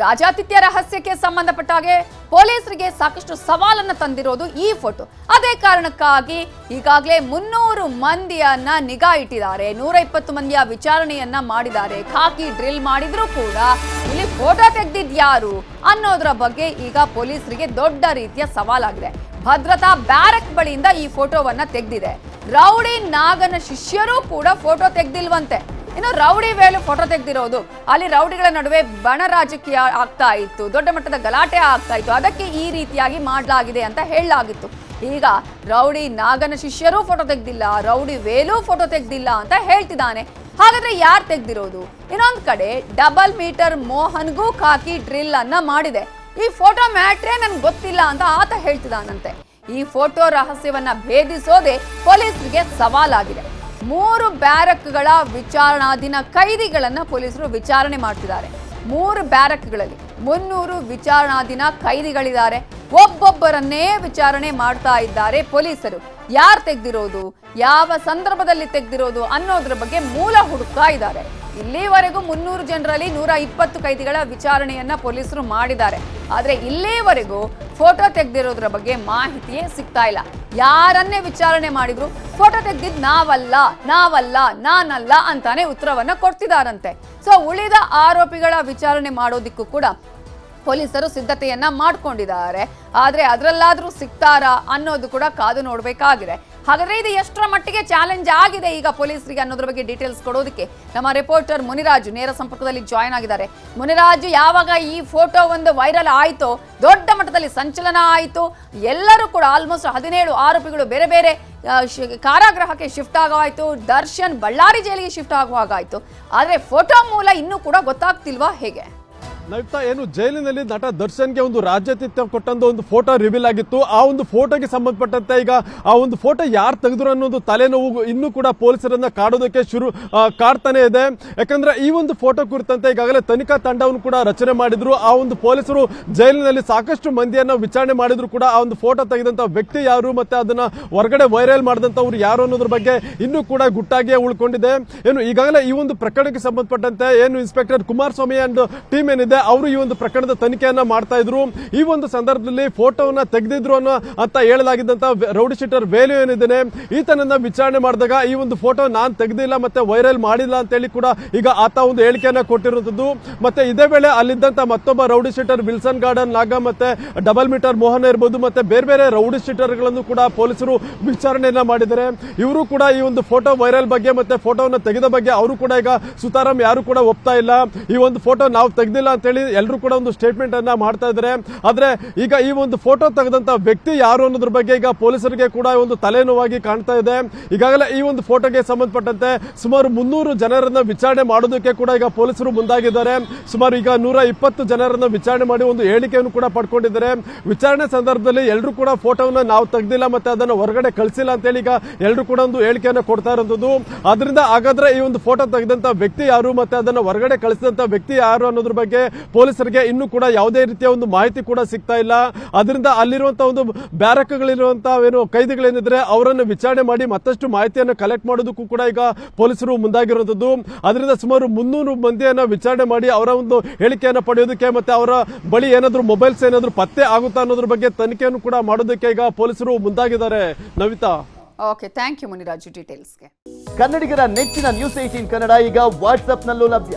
ರಾಜಾತಿಥ್ಯ ರಹಸ್ಯಕ್ಕೆ ಸಂಬಂಧಪಟ್ಟ ಹಾಗೆ ಪೊಲೀಸರಿಗೆ ಸಾಕಷ್ಟು ಸವಾಲನ್ನು ತಂದಿರೋದು ಈ ಫೋಟೋ. ಅದೇ ಕಾರಣಕ್ಕಾಗಿ ಈಗಾಗಲೇ ಮುನ್ನೂರು ಮಂದಿಯನ್ನ ನಿಗಾ ಇಟ್ಟಿದ್ದಾರೆ. ನೂರ ಇಪ್ಪತ್ತು ಮಂದಿಯ ವಿಚಾರಣೆಯನ್ನ ಮಾಡಿದ್ದಾರೆ. ಖಾಕಿ ಡ್ರಿಲ್ ಮಾಡಿದ್ರು ಕೂಡ ಇಲ್ಲಿ ಫೋಟೋ ತೆಗ್ದಿದ್ಯಾರು ಅನ್ನೋದ್ರ ಬಗ್ಗೆ ಈಗ ಪೊಲೀಸರಿಗೆ ದೊಡ್ಡ ರೀತಿಯ ಸವಾಲಾಗಿದೆ. ಭದ್ರತಾ ಬ್ಯಾರಕ್ ಬಳಿಯಿಂದ ಈ ಫೋಟೋವನ್ನ ತೆಗೆದಿದೆ. ರೌಡಿ ನಾಗನ ಶಿಷ್ಯರು ಕೂಡ ಫೋಟೋ ತೆಗ್ದಿಲ್ವಂತೆ. ಇನ್ನು ರೌಡಿ ವೇಲು ಫೋಟೋ ತೆಗೆದಿರೋದು. ಅಲ್ಲಿ ರೌಡಿಗಳ ನಡುವೆ ಬಣ ರಾಜಕೀಯ ಆಗ್ತಾ ಇತ್ತು. ದೊಡ್ಡ ಮಟ್ಟದ ಗಲಾಟೆ ಆಗ್ತಾ ಇತ್ತು. ಅದಕ್ಕೆ ಈ ರೀತಿಯಾಗಿ ಮಾಡಲಾಗಿದೆ ಅಂತ ಹೇಳಲಾಗಿತ್ತು. ಈಗ ರೌಡಿ ನಾಗನ ಶಿಷ್ಯರೂ ಫೋಟೋ ತೆಗೆದಿಲ್ಲ, ರೌಡಿ ವೇಲೂ ಫೋಟೋ ತೆಗೆದಿಲ್ಲ ಅಂತ ಹೇಳ್ತಿದ್ದಾನೆ. ಹಾಗಾದ್ರೆ ಯಾರು ತೆಗೆದಿರೋದು? ಇನ್ನೊಂದ್ ಕಡೆ ಡಬಲ್ ಮೀಟರ್ ಮೋಹನ್ಗೂ ಖಾಕಿ ಡ್ರಿಲ್ ಅನ್ನ ಮಾಡಿದೆ. ಈ ಫೋಟೋ ಮ್ಯಾಟ್ರೇ ನನ್ಗೆ ಗೊತ್ತಿಲ್ಲ ಅಂತ ಆತ ಹೇಳ್ತಿದ್ದಾನಂತೆ. ಈ ಫೋಟೋ ರಹಸ್ಯವನ್ನ ಭೇದಿಸೋದೇ ಪೊಲೀಸರಿಗೆ ಸವಾಲಾಗಿದೆ. ಮೂರು ಬ್ಯಾರಕ್ಗಳ ವಿಚಾರಣಾಧೀನ ಕೈದಿಗಳನ್ನು ಪೊಲೀಸರು ವಿಚಾರಣೆ ಮಾಡ್ತಿದ್ದಾರೆ. ಮೂರು ಬ್ಯಾರಕ್ಗಳಲ್ಲಿ ಮುನ್ನೂರು ವಿಚಾರಣಾಧೀನ ಕೈದಿಗಳಿದ್ದಾರೆ. ಒಬ್ಬೊಬ್ಬರನ್ನೇ ವಿಚಾರಣೆ ಮಾಡ್ತಾ ಇದ್ದಾರೆ ಪೊಲೀಸರು. ಯಾರು ತೆಗೆದಿರೋದು? ಯಾವ ಸಂದರ್ಭದಲ್ಲಿ ತೆಗೆದಿರೋದು ಅನ್ನೋದ್ರ ಬಗ್ಗೆ ಮೂಲ ಹುಡುಕ್ತಾ ಇದ್ದಾರೆ. ಇಲ್ಲಿವರೆಗೂ ಮುನ್ನೂರು ಜನರಲ್ಲಿ ನೂರ ಇಪ್ಪತ್ತು ಕೈದಿಗಳ ವಿಚಾರಣೆಯನ್ನ ಪೊಲೀಸರು ಮಾಡಿದ್ದಾರೆ. ಆದ್ರೆ ಇಲ್ಲಿವರೆಗೂ ಫೋಟೋ ತೆಗೆದಿರೋದ್ರ ಬಗ್ಗೆ ಮಾಹಿತಿಯೇ ಸಿಗ್ತಾ ಇಲ್ಲ. ಯಾರನ್ನೇ ವಿಚಾರಣೆ ಮಾಡಿದ್ರು ಫೋಟೋ ತೆಗೆದಿದ್ದು ನಾವಲ್ಲ ನಾವಲ್ಲ, ನಾನಲ್ಲ ಅಂತಾನೆ ಉತ್ತರವನ್ನ ಕೊಡ್ತಿದಾರಂತೆ. ಸೊ ಉಳಿದ ಆರೋಪಿಗಳ ವಿಚಾರಣೆ ಮಾಡೋದಿಕ್ಕೂ ಕೂಡ ಪೊಲೀಸರು ಸಿದ್ಧತೆಯನ್ನ ಮಾಡ್ಕೊಂಡಿದ್ದಾರೆ. ಆದ್ರೆ ಅದರಲ್ಲಾದ್ರೂ ಸಿಗ್ತಾರಾ ಅನ್ನೋದು ಕೂಡ ಕಾದು ನೋಡಬೇಕಾಗಿದೆ. ಹಾಗಾದ್ರೆ ಇದು ಎಷ್ಟರ ಮಟ್ಟಿಗೆ ಚಾಲೆಂಜ್ ಆಗಿದೆ ಈಗ ಪೊಲೀಸರಿಗೆ ಅನ್ನೋದ್ರ ಬಗ್ಗೆ ಡೀಟೇಲ್ಸ್ ಕೊಡೋದಕ್ಕೆ? ನಮ್ಮ ರಿಪೋರ್ಟರ್ ಮುನಿರಾಜು ನೇರ ಸಂಪರ್ಕದಲ್ಲಿ ಜಾಯ್ನ್ ಆಗಿದ್ದಾರೆ. ಮುನಿರಾಜು, ಯಾವಾಗ ಈ ಫೋಟೋ ಒಂದು ವೈರಲ್ ಆಯಿತೋ, ದೊಡ್ಡ ಮಟ್ಟದಲ್ಲಿ ಸಂಚಲನ ಆಯಿತು, ಎಲ್ಲರೂ ಕೂಡ ಆಲ್ಮೋಸ್ಟ್ ಹದಿನೇಳು ಆರೋಪಿಗಳು ಬೇರೆ ಬೇರೆ ಕಾರಾಗೃಹಕ್ಕೆ ಶಿಫ್ಟ್ ಆಗೋಯ್ತು, ದರ್ಶನ್ ಬಳ್ಳಾರಿ ಜೈಲಿಗೆ ಶಿಫ್ಟ್ ಆಗುವಾಗಾಯ್ತು ಆದರೆ ಫೋಟೋ ಮೂಲ ಇನ್ನೂ ಕೂಡ ಗೊತ್ತಾಗ್ತಿಲ್ವಾ ಹೇಗೆ? ನವಿತಾ ಏನು, ಜೈಲಿನಲ್ಲಿ ನಟ ದರ್ಶನ್ಗೆ ಒಂದು ರಾಜ್ಯಾತಿಥ್ಯ ಕೊಟ್ಟಂತ ಒಂದು ಫೋಟೋ ರಿವೀಲ್ ಆಗಿತ್ತು. ಆ ಒಂದು ಫೋಟೋಗೆ ಸಂಬಂಧಪಟ್ಟಂತೆ ಈಗ ಆ ಒಂದು ಫೋಟೋ ಯಾರು ತೆಗೆದ್ರು ಅನ್ನೋದು ತಲೆನೋವು ಇನ್ನೂ ಕೂಡ ಪೊಲೀಸರನ್ನ ಕಾಡೋದಕ್ಕೆ ಶುರು ಕಾಡ್ತಾನೆ ಇದೆ. ಯಾಕಂದ್ರೆ ಈ ಒಂದು ಫೋಟೋ ಕುರಿತಂತೆ ಈಗಾಗಲೇ ತನಿಖಾ ತಂಡವನ್ನು ಕೂಡ ರಚನೆ ಮಾಡಿದ್ರು. ಆ ಒಂದು ಪೊಲೀಸರು ಜೈಲಿನಲ್ಲಿ ಸಾಕಷ್ಟು ಮಂದಿಯನ್ನ ವಿಚಾರಣೆ ಮಾಡಿದ್ರು ಕೂಡ ಆ ಒಂದು ಫೋಟೋ ತೆಗೆದಂತ ವ್ಯಕ್ತಿ ಯಾರು ಮತ್ತೆ ಅದನ್ನ ಹೊರಗಡೆ ವೈರಲ್ ಮಾಡಿದಂತವ್ರು ಯಾರು ಅನ್ನೋದ್ರ ಬಗ್ಗೆ ಇನ್ನೂ ಕೂಡ ಗುಟ್ಟಾಗಿಯೇ ಉಳ್ಕೊಂಡಿದೆ. ಏನು, ಈಗಾಗಲೇ ಈ ಒಂದು ಪ್ರಕರಣಕ್ಕೆ ಸಂಬಂಧಪಟ್ಟಂತೆ ಏನು ಇನ್ಸ್ಪೆಕ್ಟರ್ ಕುಮಾರಸ್ವಾಮಿ ಅಂಡ್ ಟೀಮ್ ಏನಿದೆ ಅವರು ಈ ಒಂದು ಪ್ರಕರಣದ ತನಿಖೆಯನ್ನ ಮಾಡ್ತಾ ಇದ್ರು. ಈ ಒಂದು ಸಂದರ್ಭದಲ್ಲಿ ಫೋಟೋವನ್ನ ತೆಗೆದಿದ್ರು ಅನ್ನೋ ಅಂತ ಹೇಳಲಾಗಿದ್ದಂತ ರೌಡಿ ಶೀಟರ್ ವೇಲು ಏನಿದ್ದಾನೆ, ಈತನನ್ನ ವಿಚಾರಣೆ ಮಾಡಿದಾಗ ಈ ಒಂದು ಫೋಟೋ ನಾನು ತೆಗೆದಿಲ್ಲ ಮತ್ತೆ ವೈರಲ್ ಮಾಡಿಲ್ಲ ಅಂತ ಹೇಳಿ ಕೂಡ ಈಗ ಆತ ಒಂದು ಹೇಳಿಕೆಯನ್ನ ಕೊಟ್ಟಿರುವಂತದ್ದು. ಮತ್ತೆ ಇದೇ ವೇಳೆ ಅಲ್ಲಿದ್ದಂತ ಮತ್ತೊಬ್ಬ ರೌಡಿ ಶೀಟರ್ ವಿಲ್ಸನ್ ಗಾರ್ಡನ್, ನಾಗ ಮತ್ತೆ ಡಬಲ್ ಮೀಟರ್ ಮೋಹನ್ ಇರ್ಬೋದು, ಮತ್ತೆ ಬೇರೆ ಬೇರೆ ರೌಡಿ ಶೀಟರ್ಗಳನ್ನು ಕೂಡ ಪೊಲೀಸರು ವಿಚಾರಣೆಯನ್ನ ಮಾಡಿದ್ದಾರೆ. ಇವರು ಕೂಡ ಈ ಒಂದು ಫೋಟೋ ವೈರಲ್ ಬಗ್ಗೆ ಮತ್ತೆ ಫೋಟೋವನ್ನು ತೆಗೆದ ಬಗ್ಗೆ ಅವರು ಕೂಡ ಈಗ ಸುತಾರಾಮ್ ಯಾರು ಕೂಡ ಒಪ್ತಾ ಇಲ್ಲ. ಈ ಒಂದು ಫೋಟೋ ನಾವು ತೆಗೆದಿಲ್ಲ ಅಂತ ಹೇಳಿ ಎಲ್ಲರೂ ಕೂಡ ಒಂದು ಸ್ಟೇಟ್ಮೆಂಟ್ ಅನ್ನ ಮಾಡ್ತಾ ಇದ್ದಾರೆ. ಆದ್ರೆ ಈಗ ಈ ಒಂದು ಫೋಟೋ ತೆಗೆದಂತ ವ್ಯಕ್ತಿ ಯಾರು ಅನ್ನೋದ್ರ ಬಗ್ಗೆ ಈಗ ಪೊಲೀಸರಿಗೆ ಕೂಡ ಒಂದು ತಲೆನೋವಾಗಿ ಕಾಣ್ತಾ ಇದೆ. ಈಗಾಗಲೇ ಈ ಒಂದು ಫೋಟೋಗೆ ಸಂಬಂಧಪಟ್ಟಂತೆ ಸುಮಾರು ಮುನ್ನೂರು ಜನರನ್ನ ವಿಚಾರಣೆ ಮಾಡೋದಕ್ಕೆ ಕೂಡ ಈಗ ಪೊಲೀಸರು ಮುಂದಾಗಿದ್ದಾರೆ. ಸುಮಾರು ಈಗ ನೂರ ಇಪ್ಪತ್ತು ಜನರನ್ನ ವಿಚಾರಣೆ ಮಾಡಿ ಒಂದು ಹೇಳಿಕೆಯನ್ನು ಕೂಡ ಪಡ್ಕೊಂಡಿದ್ದಾರೆ. ವಿಚಾರಣೆ ಸಂದರ್ಭದಲ್ಲಿ ಎಲ್ಲರೂ ಕೂಡ ಫೋಟೋವನ್ನ ನಾವು ತೆಗೆದಿಲ್ಲ ಮತ್ತೆ ಅದನ್ನ ಹೊರಗಡೆ ಕಳಿಸಿಲ್ಲ ಅಂತ ಹೇಳಿ ಈಗ ಎಲ್ಲರೂ ಕೂಡ ಒಂದು ಹೇಳಿಕೆಯನ್ನು ಕೊಡ್ತಾ ಇರೋದು ಅದರಿಂದ ಹಾಗಾದ್ರೆ ಈ ಒಂದು ಫೋಟೋ ತೆಗೆದಂತ ವ್ಯಕ್ತಿ ಯಾರು ಮತ್ತೆ ಅದನ್ನ ಹೊರಗಡೆ ಕಳಿಸಿದಂತ ವ್ಯಕ್ತಿ ಯಾರು ಅನ್ನೋದ್ರ ಬಗ್ಗೆ ಪೊಲೀಸರಿಗೆ ಇನ್ನೂ ಕೂಡ ಯಾವುದೇ ರೀತಿಯ ಒಂದು ಮಾಹಿತಿ ಕೂಡ ಸಿಗ್ತಾ ಇಲ್ಲ. ಅದರಿಂದ ಅಲ್ಲಿರುವಂತಹ ಒಂದು ಬ್ಯಾರಕ್ಗಳಿರುವಂತಹ ಏನು ಕೈದಿಗಳೇನಿದ್ರೆ ಅವರನ್ನು ವಿಚಾರಣೆ ಮಾಡಿ ಮತ್ತಷ್ಟು ಮಾಹಿತಿಯನ್ನು ಕಲೆಕ್ಟ್ ಮಾಡೋದಕ್ಕೂ ಕೂಡ ಈಗ ಪೊಲೀಸರು ಮುಂದಾಗಿರುವಂತದ್ದು ಅದರಿಂದ ಸುಮಾರು ಮುನ್ನೂರು ಮಂದಿಯನ್ನು ವಿಚಾರಣೆ ಮಾಡಿ ಅವರ ಒಂದು ಹೇಳಿಕೆಯನ್ನು ಪಡೆಯೋದಕ್ಕೆ ಮತ್ತೆ ಅವರ ಬಳಿ ಏನಾದರೂ ಮೊಬೈಲ್ಸ್ ಏನಾದರೂ ಪತ್ತೆ ಆಗುತ್ತಾ ಅನ್ನೋದ್ರ ಬಗ್ಗೆ ತನಿಖೆಯನ್ನು ಕೂಡ ಮಾಡೋದಕ್ಕೆ ಈಗ ಪೊಲೀಸರು ಮುಂದಾಗಿದ್ದಾರೆ. Navita. Okay thank you Muniraju ಡೀಟೇಲ್ಸ್ಗೆ ಕನ್ನಡಿಗರ ನೆಚ್ಚಿನ ನ್ಯೂಸ್ ಏಟೀನ್ ಕನ್ನಡ ಈಗ ವಾಟ್ಸ್ಆಪ್ನಲ್ಲೂ ಲಭ್ಯ.